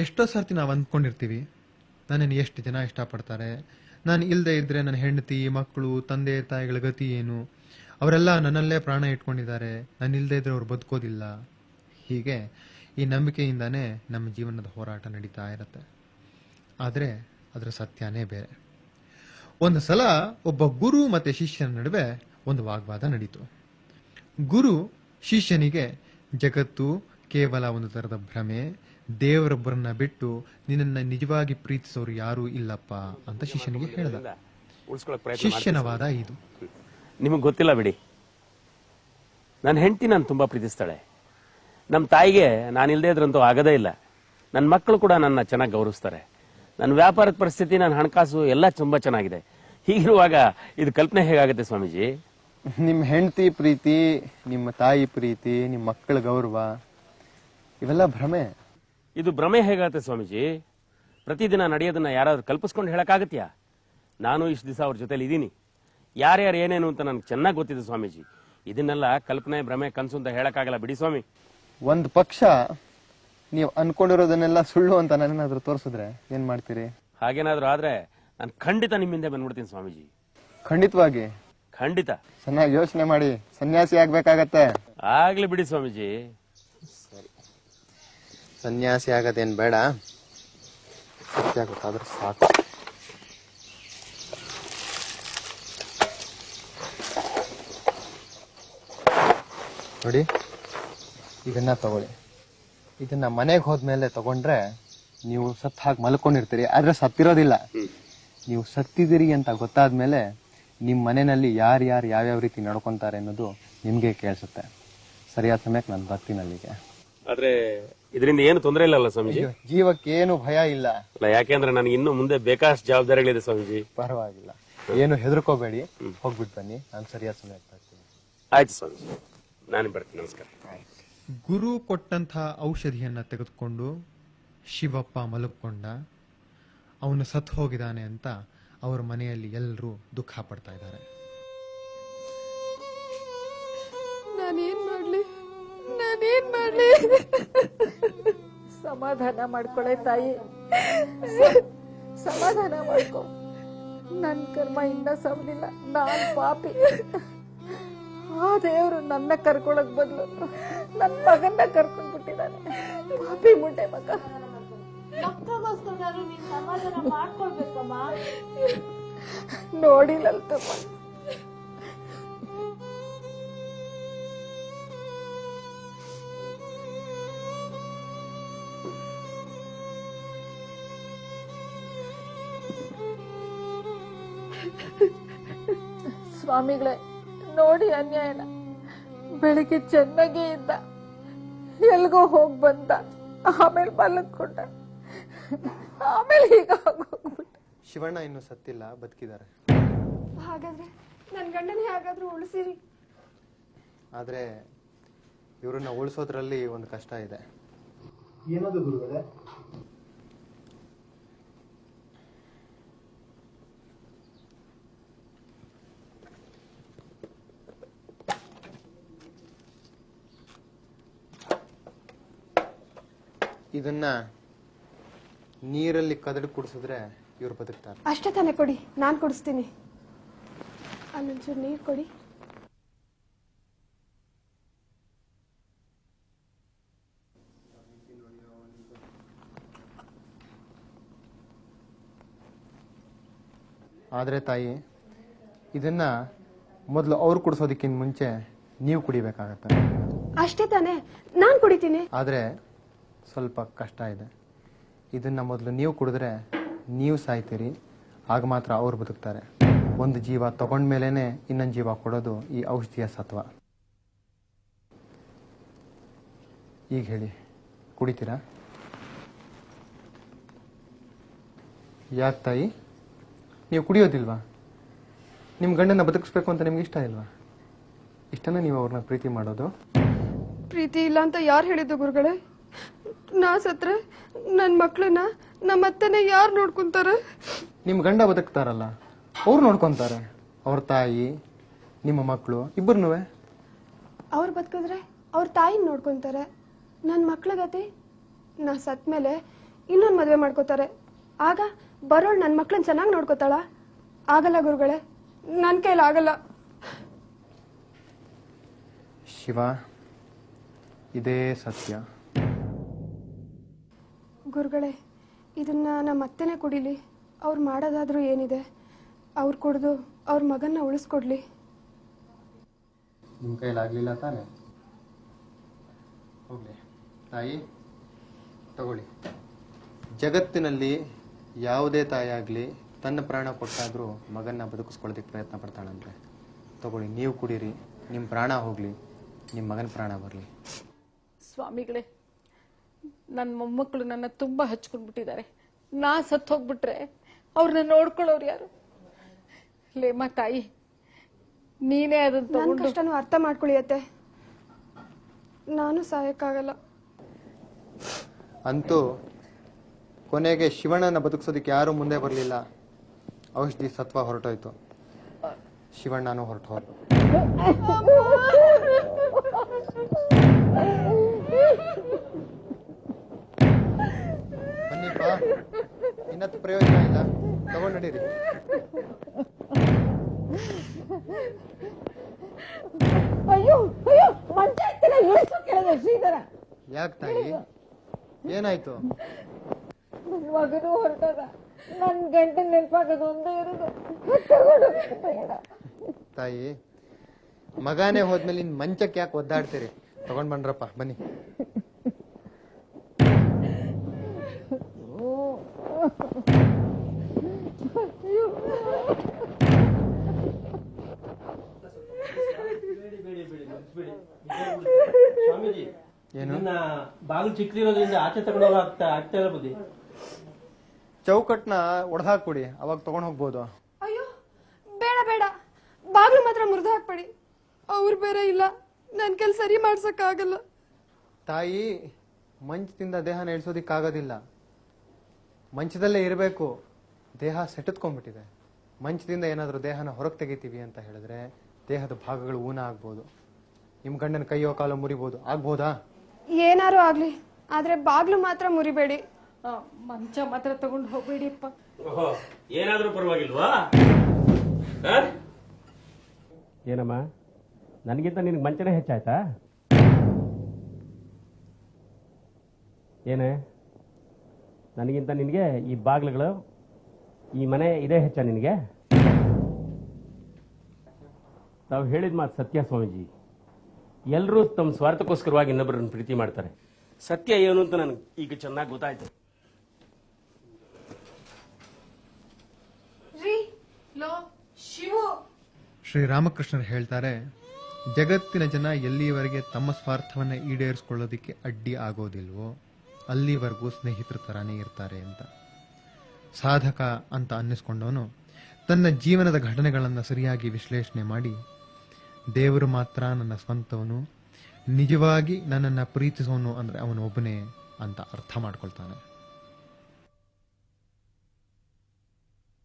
ಎಷ್ಟೋ ಸರ್ತಿ ನಾವು ಅಂದ್ಕೊಂಡಿರ್ತೀವಿ, ನನ್ನನ್ನು ಎಷ್ಟು ಜನ ಇಷ್ಟಪಡ್ತಾರೆ, ನಾನು ಇಲ್ಲದೆ ಇದ್ದರೆ ನನ್ನ ಹೆಂಡತಿ, ಮಕ್ಕಳು, ತಂದೆ, ತಾಯಿಗಳ ಗತಿ ಏನು, ಅವರೆಲ್ಲ ನನ್ನಲ್ಲೇ ಪ್ರಾಣ ಇಟ್ಕೊಂಡಿದ್ದಾರೆ, ನಾನು ಇಲ್ಲದೆ ಇದ್ದರೆ ಅವ್ರು ಬದುಕೋದಿಲ್ಲ. ಹೀಗೆ ಈ ನಂಬಿಕೆಯಿಂದಾನೇ ನಮ್ಮ ಜೀವನದ ಹೋರಾಟ ನಡೀತಾ ಇರುತ್ತೆ. ಆದರೆ ಅದರ ಸತ್ಯನೇ ಬೇರೆ. ಒಂದು ಸಲ ಒಬ್ಬ ಗುರು ಮತ್ತು ಶಿಷ್ಯನ ನಡುವೆ ಒಂದು ವಾಗ್ವಾದ ನಡೀತು. ಗುರು ಶಿಷ್ಯನಿಗೆ ಜಗತ್ತು ಕೇವಲ ಒಂದು ಥರದ ಭ್ರಮೆ ದೇವರೊಬ್ಬರನ್ನ ಬಿಟ್ಟು ನಿನ್ನನ್ನ ನಿಜವಾಗಿ ಪ್ರೀತಿಸೋರು ಯಾರೂ ಇಲ್ಲಪ್ಪ ಅಂತ ಶಿಷ್ಯನಿಗೆ ಹೇಳಿದ. ಶಿಷ್ಯನವಾದ ಇದು. ನಿಮಗೆ ಗೊತ್ತಿಲ್ಲ ಬಿಡಿ. ನನ್ನ ಹೆಂಡತಿ ನಾನು ತುಂಬಾ ಪ್ರೀತಿಸ್ತಾಳೆ. ನಮ್ಮ ತಾಯಿಗೆ ನಾನು ಇಲ್ಲದೇ ಇದ್ರಂತೂ ಆಗದೇ ಇಲ್ಲ. ನನ್ನ ಮಕ್ಕಳು ಕೂಡ ನನ್ನ ಚೆನ್ನಾಗಿ ಗೌರವಿಸ್ತಾರೆ. ನನ್ನ ವ್ಯಾಪಾರದ ಪರಿಸ್ಥಿತಿ ನನ್ನ ಹಣಕಾಸು ಎಲ್ಲ ತುಂಬಾ ಚೆನ್ನಾಗಿದೆ. ಹೀಗಿರುವಾಗ ಇದು ಕಲ್ಪನೆ ಹೇಗಾಗುತ್ತೆ ಸ್ವಾಮೀಜಿ? ನಿಮ್ಮ ಹೆಂಡತಿ ಪ್ರೀತಿ ನಿಮ್ಮ ತಾಯಿ ಪ್ರೀತಿ ನಿಮ್ಮ ಮಕ್ಕಳ ಗೌರವ ಇವೆಲ್ಲ ಭ್ರಮೆ. ಇದು ಭ್ರಮೆ ಹೇಗಾಗುತ್ತೆ ಸ್ವಾಮೀಜಿ? ಪ್ರತಿದಿನ ನಡೆಯೋದನ್ನ ಯಾರಾದ್ರೂ ಕಲ್ಪಿಸ್ಕೊಂಡು ಹೇಳಕ್ಕಾಗತ್ಯಾ? ನಾನು ಇಷ್ಟು ದಿವಸ ಅವ್ರ ಜೊತೆಲಿ ಇದ್ದೀನಿ. ಯಾರ್ಯಾರು ಏನೇನು ಅಂತ ನನಗೆ ಚೆನ್ನಾಗಿ ಗೊತ್ತಿದೆ ಸ್ವಾಮೀಜಿ. ಇದನ್ನೆಲ್ಲ ಕಲ್ಪನೆ ಭ್ರಮೆ ಕನಸು ಅಂತ ಹೇಳಕ್ಕಾಗಲ್ಲ ಬಿಡಿ ಸ್ವಾಮಿ. ಒಂದ್ ಪಕ್ಷ ನೀವು ಅನ್ಕೊಂಡಿರೋದನ್ನೆಲ್ಲ ಸುಳ್ಳು ಅಂತ ನನ್ನೇನಾದ್ರೂ ತೋರಿಸಿದ್ರೆ ಏನ್ ಮಾಡ್ತೀರಿ? ಹಾಗೇನಾದ್ರೂ ಆದ್ರೆ ನಾನು ಖಂಡಿತ ನಿಮ್ಮಿಂದ ಬಂದ್ಬಿಡ್ತೀನಿ ಸ್ವಾಮೀಜಿ. ಖಂಡಿತವಾಗಿ. ಖಂಡಿತ. ಚೆನ್ನಾಗಿ ಯೋಚನೆ ಮಾಡಿ. ಸನ್ಯಾಸಿ ಆಗ್ಬೇಕಾಗತ್ತೆ. ಆಗ್ಲಿ ಬಿಡಿ ಸ್ವಾಮೀಜಿ. ಸನ್ಯಾಸಿ ಆಗೋದೇನು ಬೇಡ. ಸತ್ಯ ಗೊತ್ತಾದ್ರೆ ಸಾಕು. ನೋಡಿ ಇದನ್ನ ತಗೊಳ್ಳಿ. ಇದನ್ನ ಮನೆಗೆ ಹೋದ್ಮೇಲೆ ತಗೊಂಡ್ರೆ ನೀವು ಸತ್ ಹಾಗೆ ಮಲ್ಕೊಂಡಿರ್ತೀರಿ ಆದ್ರೆ ಸತ್ತಿರೋದಿಲ್ಲ. ನೀವು ಸತ್ತಿದ್ದೀರಿ ಅಂತ ಗೊತ್ತಾದ್ಮೇಲೆ ನಿಮ್ಮ ಮನೆಯಲ್ಲಿ ಯಾರು ಯಾರು ಯಾವ್ಯಾವ ರೀತಿ ನಡ್ಕೊತಾರೆ ಅನ್ನೋದು ನಿಮಗೆ ಕೇಳಿಸುತ್ತೆ. ಸರಿಯಾದ ಸಮಯಕ್ಕೆ ನಾನು ಬರ್ತೀನಿ ಅಲ್ಲಿಗೆ. ಆದ್ರೆ ಇದರಿಂದ ಏನು ತೊಂದರೆ ಇಲ್ಲಲ್ಲ ಸ್ವಾಮೀಜಿ? ಜೀವಕ್ಕೇನು ಭಯ ಇಲ್ಲ. ಅಲ್ಲ ಯಾಕೆಂದ್ರೆ ನನಗೆ ಇನ್ನು ಮುಂದೆ ಬೇಕಾದಷ್ಟು ಜವಾಬ್ದಾರಿಗಳಿದೆ ಸ್ವಾಮೀಜಿ. ಪರವಾಗಿಲ್ಲ. ಏನು ಹೆದರ್ಕೋಬೇಡಿ. ಹೋಗ್ಬಿಟ್ಟು ಬನ್ನಿ. ನಾನು ಸರಿಯಾದ ಸಮಯ ಬರ್ತೀನಿ ಆಯ್ತು ಸ್ವಾಮೀಜಿ. ನಾನು ಬರ್ತೀನಿ. ನಮಸ್ಕಾರ. ಗುರು ಕೊಟ್ಟಂತಹ ಔಷಧಿಯನ್ನ ತೆಗೆದುಕೊಂಡು ಶಿವಪ್ಪ ಮಲಗ್ಕೊಂಡ. ಅವನು ಸತ್ ಹೋಗಿದ್ದಾನೆ ಅಂತ ಅವರ ಮನೆಯಲ್ಲಿ ಎಲ್ಲರೂ ದುಃಖ ಪಡ್ತಾ ಇದ್ದಾರೆ. ನಾನೇನ್ ನಾನೇನ್ ಮಾಡ್ಲಿ? ಸಮಾಧಾನ ಮಾಡ್ಕೊಳೆ ತಾಯಿ. ಸಮಾಧಾನ ಮಾಡ್ಕೊ. ನನ್ ಕರ್ಮ ಇನ್ನ ಸವಲಿಲ್ಲ. ನಾನ್ ಪಾಪಿ. ಆ ದೇವರು ನನ್ನ ಕರ್ಕೊಳಕ್ ಬದ್ಲು. ನನ್ನ ಮಗನ್ನ ಕರ್ಕೊಂಡ್ ಬಿಟ್ಟಿದ್ದಾನೆ. ಪಾಪಿ ಮುಟ್ಟೆ ಮಗ. ಮಕ್ಕಳಿಗೋಸ್ಕರ ಸ್ವಾಮಿಗಳೇ ನೋಡಿ ಅನ್ಯಾಯನ. ಬೆಳಿಗ್ಗೆ ಚೆನ್ನಾಗಿ ಇದ್ದ. ಎಲ್ಗೋ ಹೋಗ್ ಬಂದ. ಆಮೇಲೆ ಮಲಗ್ಕೊಂಡ ಆಮೇಲೆ ಈಗ ಹೋಗ್ಬಿಟ್ಟ. ಶಿವಣ್ಣ ಇನ್ನು ಸತ್ತಿಲ್ಲ ಬದುಕಿದ್ದಾರೆ. ಹಾಗಾದ್ರೆ ನನ್ ಗಂಡನ ಹೇಗಾದ್ರೂ ಉಳಿಸಿರಿ. ಆದ್ರೆ ಇವರನ್ನ ಉಳಿಸೋದ್ರಲ್ಲಿ ಒಂದು ಕಷ್ಟ ಇದೆ. ಏನದು ಗುರುಗಳೇ ಇದನ್ನ ನೀರಲ್ಲಿ ಕದಡ್ ಕುಡಿಸಿದ್ರೆ ಇವ್ರು ಬದುಕ್ತಾರೆ. ಅಷ್ಟೇ ತಾನೇ ಕೊಡಿ ನಾನ್ ಕುಡಿಸ್ತೀನಿ. ಅಲ್ಲೊಂಚೂರು ನೀರು ಕೊಡಿ. ಆದ್ರೆ ತಾಯಿ ಇದನ್ನ ಮೊದಲು ಅವ್ರು ಕುಡಿಸೋದಕ್ಕಿಂತ ಮುಂಚೆ ನೀವು ಕುಡಿಬೇಕಾಗತ್ತೆ. ಅಷ್ಟೇ ತಾನೇ ನಾನ್ ಕುಡಿತೀನಿ. ಆದ್ರೆ ಸ್ವಲ್ಪ ಕಷ್ಟ ಇದೆ. ಇದನ್ನ ಮೊದಲು ನೀವು ಕುಡಿದ್ರೆ ನೀವು ಸಾಯ್ತೀರಿ. ಆಗ ಮಾತ್ರ ಅವ್ರು ಬದುಕ್ತಾರೆ. ಒಂದು ಜೀವ ತಗೊಂಡ ಮೇಲೇ ಇನ್ನೊಂದು ಜೀವ ಕೊಡೋದು ಈ ಔಷಧಿಯ ಸತ್ವ. ಈಗ ಹೇಳಿ, ಕುಡಿತೀರಾ? ಯಾಕೆ ತಾಯಿ, ನೀವು ಕುಡಿಯೋದಿಲ್ವಾ? ನಿಮ್ಮ ಗಂಡನ ಬದುಕಿಸ್ಬೇಕು ಅಂತ ನಿಮ್ಗೆ ಇಷ್ಟ ಇಲ್ವಾ? ಇಷ್ಟನ ನೀವು ಅವ್ರನ್ನ ಪ್ರೀತಿ ಮಾಡೋದು? ಪ್ರೀತಿ ಇಲ್ಲ ಅಂತ ಯಾರು ಹೇಳಿದ್ದು ಗುರುಗಳೇ? ನಾ ಸತ್ರೆ ನನ್ ಮಕ್ಳನ್ನ ನಮ್ಮ ಅತ್ತೆನೆ ಯಾರು ನೋಡ್ಕೊಂತಾರೆ? ನಿಮ್ ಗಂಡ ಬದುಕ್ತಾರಲ್ಲ ಅವ್ರು ನೋಡ್ಕೊಂತಾರೆ. ಅವ್ರ ತಾಯಿ ನಿಮ್ಮ ಮಕ್ಕಳು ಇಬ್ಬರನ್ನೂ ಅವ್ರು ಬದುಕಿದ್ರೆ ಅವ್ರ ತಾಯಿನ ನೋಡ್ಕೊಂತಾರೆ. ನನ್ನ ಮಕ್ಳ ಗತಿ ನಾ ಸತ್ ಮೇಲೆ ಇನ್ನೊಂದು ಮದುವೆ ಮಾಡ್ಕೋತಾರೆ. ಆಗ ಬರೋಳು ನನ್ನ ಮಕ್ಳನ್ನ ಚೆನ್ನಾಗಿ ನೋಡ್ಕೋತಾಳ? ಆಗಲ್ಲ ಗುರುಗಳೇ ನನ್ನ ಕೈಲಿ ಆಗಲ್ಲ. ಶಿವ ಇದೇ ಸತ್ಯ. ಗುರುಗಳೇ ಇದನ್ನ ನಮ್ಮ ಅತ್ತೆನೇ ಕುಡಿಲಿ. ಅವ್ರು ಮಾಡೋದಾದ್ರೂ ಏನಿದೆ ಅವ್ರು ಕುಡಿದು ಅವ್ರ ಮಗನ್ನ ಉಳಿಸ್ಕೊಡ್ಲಿ. ನಿಮ್ಮ ಕೈಲಾಗಲಿಲ್ಲ ತಾನೆ? ಹೋಗ್ಲಿ. ತಾಯಿ ತಗೊಳ್ಳಿ. ಜಗತ್ತಿನಲ್ಲಿ ಯಾವುದೇ ತಾಯಿಯಾಗಲಿ ತನ್ನ ಪ್ರಾಣ ಕೊಟ್ಟಾದರೂ ಮಗನ್ನ ಬದುಕಿಸ್ಕೊಳ್ಳೋದಕ್ಕೆ ಪ್ರಯತ್ನ ಪಡ್ತಾಳಂತೆ. ತಗೊಳ್ಳಿ ನೀವು ಕುಡೀರಿ. ನಿಮ್ಮ ಪ್ರಾಣ ಹೋಗಲಿ. ನಿಮ್ಮ ಮಗನ ಪ್ರಾಣ ಬರಲಿ. ಸ್ವಾಮಿಗಳೇ ನನ್ನ ಮೊಮ್ಮಕ್ಕಳು ನನ್ನ ತುಂಬಾ ಹಚ್ಕೊಂಡ್ಬಿಟ್ಟಿದ್ದಾರೆ. ನಾ ಸತ್ತು ಹೋಗ್ಬಿಟ್ರೆ ಅವ್ರನ್ನ ನೋಡ್ಕೊಳ್ಳೋರು ಯಾರು? ಲೇಮ ತಾಯಿ ನೀನೇ ಅದನ್ನ ನನ್ನ ತಗೊಂಡು ಕಷ್ಟನೂ ಅರ್ಥ ಮಾಡ್ಕೊಳಿಯತ್ತೆ ನಾನು ಸಾಯಕ್ಕಾಗಲ್ಲ. ಅಂತೂ ಕೊನೆಗೆ ಶಿವಣ್ಣನ ಬದುಕಿಸೋದಕ್ಕೆ ಯಾರೂ ಮುಂದೆ ಬರಲಿಲ್ಲ. ಔಷಧಿ ಸತ್ವ ಹೊರಟೋಯ್ತು. ಶಿವಣ್ಣನೂ ಹೊರಟು ಹೋದ ಇನ್ನತ್ತು ಪ್ರಯೋಜನ ಇಲ್ಲ. ತಗೊಂಡು ನಡೀರಿ. ಅಯ್ಯೋ ಅಯ್ಯೋ ಮಂಚ ಎತ್ತಿನ ಇಳಿಸು ಕೆಳಗೆ ಶ್ರೀಧರ. ಯಾಕೆ ತಾಯಿ? ಏನಾಯ್ತು? ನನ್ ಮಗನು ಹೊರಟದ. ನನ್ ಗಂಟೆ ನೆನಪಾಗದು ಒಂದೇ ಇರೋದು. ತಾಯಿ ಮಗನೇ ಹೋದ್ಮೇಲೆ ಇನ್ ಮಂಚಕ್ಕೆ ಯಾಕೆ ಒದ್ದಾಡ್ತೀರಿ? ತಗೊಂಡ್ ಬಂದ್ರಪ್ಪ ಬನ್ನಿ. ಸ್ವಾಮೀಜಿ ಏನು? ಬಾಗಿಲು ಚಿಕ್ಕದಿರೋದ್ರಿಂದ ಆಚೆ ತಗೊಂಡೋಗ ಆಗ್ತಾ ಆಗ್ತಾ ಇಲ್ಲ ಬುದ್ಧಿ ಚೌಕಟ್ನ ಒಡೆದಾಕ್ಬಿಡಿ ಅವಾಗ ತಗೊಂಡ್ ಹೋಗ್ಬೋದು. ಅಯ್ಯೋ ಬೇಡ ಬೇಡ. ಬಾಗಿಲು ಮಾತ್ರ ಮುರಿದು ಹಾಕ್ಬೇಡಿ. ಅವ್ರು ಬೇರೆ ಇಲ್ಲ. ನನ್ ಕೆಲ್ ಸರಿ ಮಾಡ್ಸಕ್ಕಾಗಲ್ಲ. ತಾಯಿ ಮಂಚದಿಂದ ದೇಹನ ಇಳಿಸೋದಿಕ್ಕಾಗೋದಿಲ್ಲ. ಮಂಚದಲ್ಲೇ ಇರಬೇಕು. ದೇಹ ಸೆಟೆತ್ಕೊಂಡ್ಬಿಟ್ಟಿದೆ. ಮಂಚದಿಂದ ಏನಾದರೂ ದೇಹನ ಹೊರಗೆ ತೆಗಿತೀವಿ ಅಂತ ಹೇಳಿದ್ರೆ ದೇಹದ ಭಾಗಗಳು ಊನ ಆಗ್ಬೋದು. ನಿಮ್ ಗಂಡನ ಕೈಯೋ ಕಾಲೋ ಮುರಿಬೋದು. ಆಗ್ಬೋದಾ? ಏನಾರು ಆಗ್ಲಿ. ಆದ್ರೆ ಬಾಗ್ಲು ಮಾತ್ರ ಮುರಿಬೇಡಿ. ಆ, ಮಂಚ ಮಾತ್ರ ತಗೊಂಡು ಹೋಗ್ಬೇಡಿಪ್ಪ. ಓಹೋ ಏನಾದ್ರೂ ಪರವಾಗಿಲ್ವಾ? ಆ? ಏನಮ್ಮ? ನನಗಿಂತ ನಿನಗೆ ಮಂಚನೇ ಹೆಚ್ಚಾಯ್ತಾ? ಏನೇ? ನನಗಿಂತ ನಿನಗೆ ಈ ಬಾಗಿಲುಗಳು ಈ ಮನೆ ಇದೇ ಹೆಚ್ಚ ನಿನಗೆ. ತಾವು ಹೇಳಿದ ಮಾತು ಸತ್ಯ ಸ್ವಾಮೀಜಿ. ಎಲ್ಲರೂ ತಮ್ಮ ಸ್ವಾರ್ಥಕ್ಕೋಸ್ಕರವಾಗಿ ಇನ್ನೊಬ್ಬರನ್ನು ಪ್ರೀತಿ ಮಾಡ್ತಾರೆ. ಸತ್ಯ ಏನು ಅಂತ ನನಗೆ ಈಗ ಚೆನ್ನಾಗಿ ಗೊತ್ತಾಯ್ತು. ಶ್ರೀರಾಮಕೃಷ್ಣರು ಹೇಳ್ತಾರೆ ಜಗತ್ತಿನ ಜನ ಎಲ್ಲಿಯವರೆಗೆ ತಮ್ಮ ಸ್ವಾರ್ಥವನ್ನ ಈಡೇರಿಸ್ಕೊಳ್ಳೋದಕ್ಕೆ ಅಡ್ಡಿ ಆಗೋದಿಲ್ವೋ? ಅಲ್ಲಿವರೆಗೂ ಸ್ನೇಹಿತರ ತರಾನೇ ಇರ್ತಾರೆ ಅಂತ. ಸಾಧಕ ಅಂತ ಅನ್ನಿಸ್ಕೊಂಡವನು ತನ್ನ ಜೀವನದ ಘಟನೆಗಳನ್ನು ಸರಿಯಾಗಿ ವಿಶ್ಲೇಷಣೆ ಮಾಡಿ, ದೇವರು ಮಾತ್ರ ನನ್ನ ಸ್ವಂತವನು, ನಿಜವಾಗಿ ನನ್ನನ್ನು ಪ್ರೀತಿಸೋನು ಅಂದರೆ ಅವನು ಒಬ್ಬನೇ ಅಂತ ಅರ್ಥ ಮಾಡ್ಕೊಳ್ತಾನೆ.